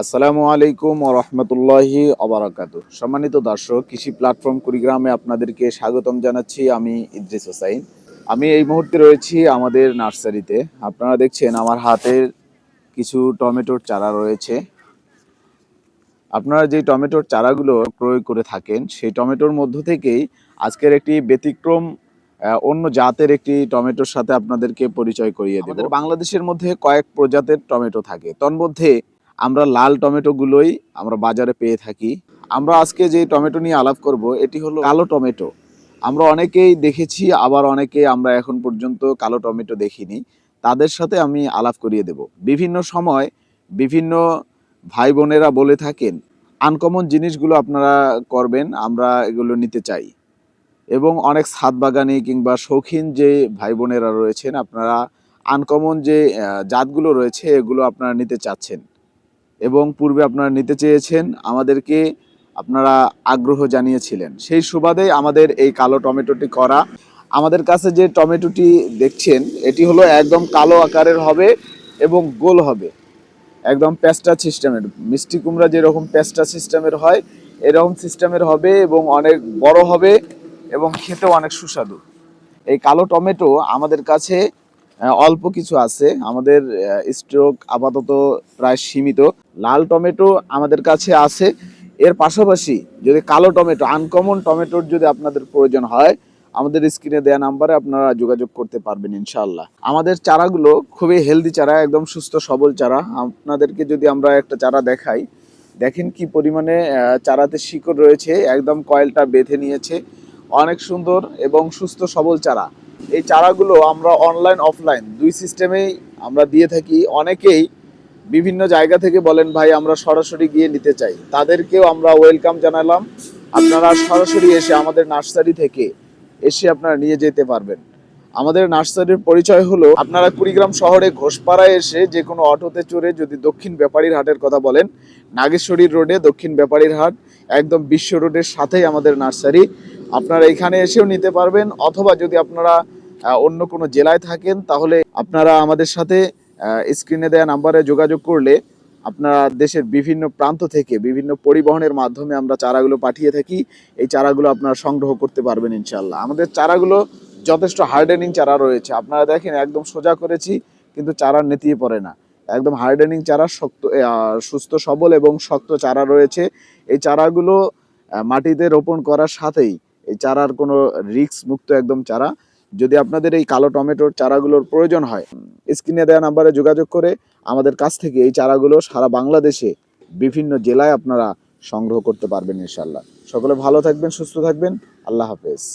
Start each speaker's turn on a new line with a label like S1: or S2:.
S1: আসসালামু আলাইকুম ও রহমতুল্লাহি অবরাকাত সম্মানিত দর্শক, কৃষি প্ল্যাটফর্ম কুড়িগ্রামে আপনাদেরকে স্বাগতম জানাচ্ছি আমি ইদ্রিস হোসাইন। আমি এই মুহূর্তে রয়েছি আমাদের নার্সারিতে। আপনারা দেখছেন আমার হাতের কিছু টমেটোর চারা রয়েছে। আপনারা যে টমেটোর চারাগুলো ক্রয় করে থাকেন, সেই টমেটোর মধ্য থেকেই আজকের একটি ব্যতিক্রম অন্য জাতের একটি টমেটোর সাথে আপনাদেরকে পরিচয় করিয়ে দেব। বাংলাদেশের মধ্যে কয়েক প্রজাতের টমেটো থাকে। তন্মধ্যে আমরা লাল টমেটোগুলোই আমরা বাজারে পেয়ে থাকি। আমরা আজকে যে টমেটো নিয়ে আলাপ করব, এটি হলো কালো টমেটো। আমরা অনেকেই দেখেছি, আবার অনেকে আমরা এখন পর্যন্ত কালো টমেটো দেখিনি। তাদের সাথে আমি আলাপ করিয়ে দেব। বিভিন্ন সময় বিভিন্ন ভাই বোনেরা বলে থাকেন, আনকমন জিনিসগুলো আপনারা করবেন, আমরা এগুলো নিতে চাই। এবং অনেক ছাদ বাগানি কিংবা শৌখিন যে ভাই বোনেরা রয়েছেন, আপনারা আনকমন যে জাতগুলো রয়েছে, এগুলো আপনারা নিতে চাচ্ছেন। এবং পূর্বে আপনারা নিতে চেয়েছেন, আমাদেরকে আপনারা আগ্রহ জানিয়েছিলেন। সেই সুবাদে আমাদের এই কালো টমেটোটি করা। আমাদের কাছে যে টমেটোটি দেখছেন, এটি হলো একদম কালো আকারের হবে এবং গোল হবে। একদম প্যাস্টা সিস্টেমের, মিষ্টি কুমড়া যেরকম প্যাস্টা সিস্টেমের হয়, এরকম সিস্টেমের হবে এবং অনেক বড় হবে এবং খেতেও অনেক সুস্বাদু। এই কালো টমেটো আমাদের কাছে অল্প কিছু আছে। আমাদের স্টক আপাতত প্রায় সীমিত। লাল টমেটো আমাদের কাছে আছে। এর পাশাপাশি যদি কালো টমেটো আনকমন টমেটোর যদি আপনাদের প্রয়োজন হয়, আমাদের স্ক্রিনে দেওয়া নাম্বারে আপনারা যোগাযোগ করতে পারবেন ইনশাল্লাহ আমাদের চারাগুলো খুবই হেলদি চারা, একদম সুস্থ সবল চারা। আপনাদেরকে যদি আমরা একটা চারা দেখাই, দেখেন কি পরিমাণে চারাতে শিকড় রয়েছে, একদম কয়েলটা বেঁধে নিয়েছে। অনেক সুন্দর এবং সুস্থ সবল চারা। এই চারাগুলো আমরা অনলাইন অফলাইন দুই সিস্টেমেই আমরা দিয়ে থাকি। অনেকেই বিভিন্ন জায়গা থেকে বলেন, ভাই, আমরা সরাসরি গিয়ে নিতে চাই। তাদেরকেও আমরা ওয়েলকাম জানালাম। আপনারা সরাসরি এসে আমাদের নার্সারি থেকে এসে আপনারা নিয়ে যেতে পারবেন। আমাদের নার্সারির পরিচয় হলো, আপনারা কুড়িগ্রাম শহরে ঘোষপাড়ায় এসে যে কোনো অটোতে চড়ে যদি দক্ষিণ ব্যাপারীর হাটের কথা বলেন নাগেশ্বরী রোডে দক্ষিণ ব্যাপারীর হাট, একদম বিশ্ব রোডের সাথেই আমাদের নার্সারি। আপনারা এখানে এসেও নিতে পারবেন, অথবা যদি আপনারা অন্য কোনো জেলায় থাকেন, তাহলে আপনারা আমাদের সাথে স্ক্রিনে দেওয়া নাম্বারে যোগাযোগ করলে আপনারা দেশের বিভিন্ন প্রান্ত থেকে বিভিন্ন পরিবহনের মাধ্যমে আমরা চারাগুলো পাঠিয়ে থাকি। এই চারাগুলো আপনারা সংগ্রহ করতে পারবেন ইনশাল্লাহ আমাদের চারাগুলো যথেষ্ট হার্ডেনিং চারা রয়েছে। আপনারা দেখেন, একদম সোজা করেছি, কিন্তু চারা নেতিয়ে পড়ে না। একদম হার্ডেনিং চারা শক্ত সুস্থ, সবল এবং শক্ত চারা রয়েছে। এই চারাগুলো মাটিতে রোপণ করার সাথেই এই চারার কোনো রিস্ক মুক্ত একদম চারা যদি আপনাদের এই কালো টমেটোর চারাগুলোর প্রয়োজন হয়, স্ক্রিনে দেওয়া নাম্বারে যোগাযোগ করে আমাদের কাছ থেকে এই চারাগুলো সারা বাংলাদেশে বিভিন্ন জেলায় আপনারা সংগ্রহ করতে পারবেন ইনশাল্লাহ সকলে ভালো থাকবেন, সুস্থ থাকবেন। আল্লাহ হাফেজ।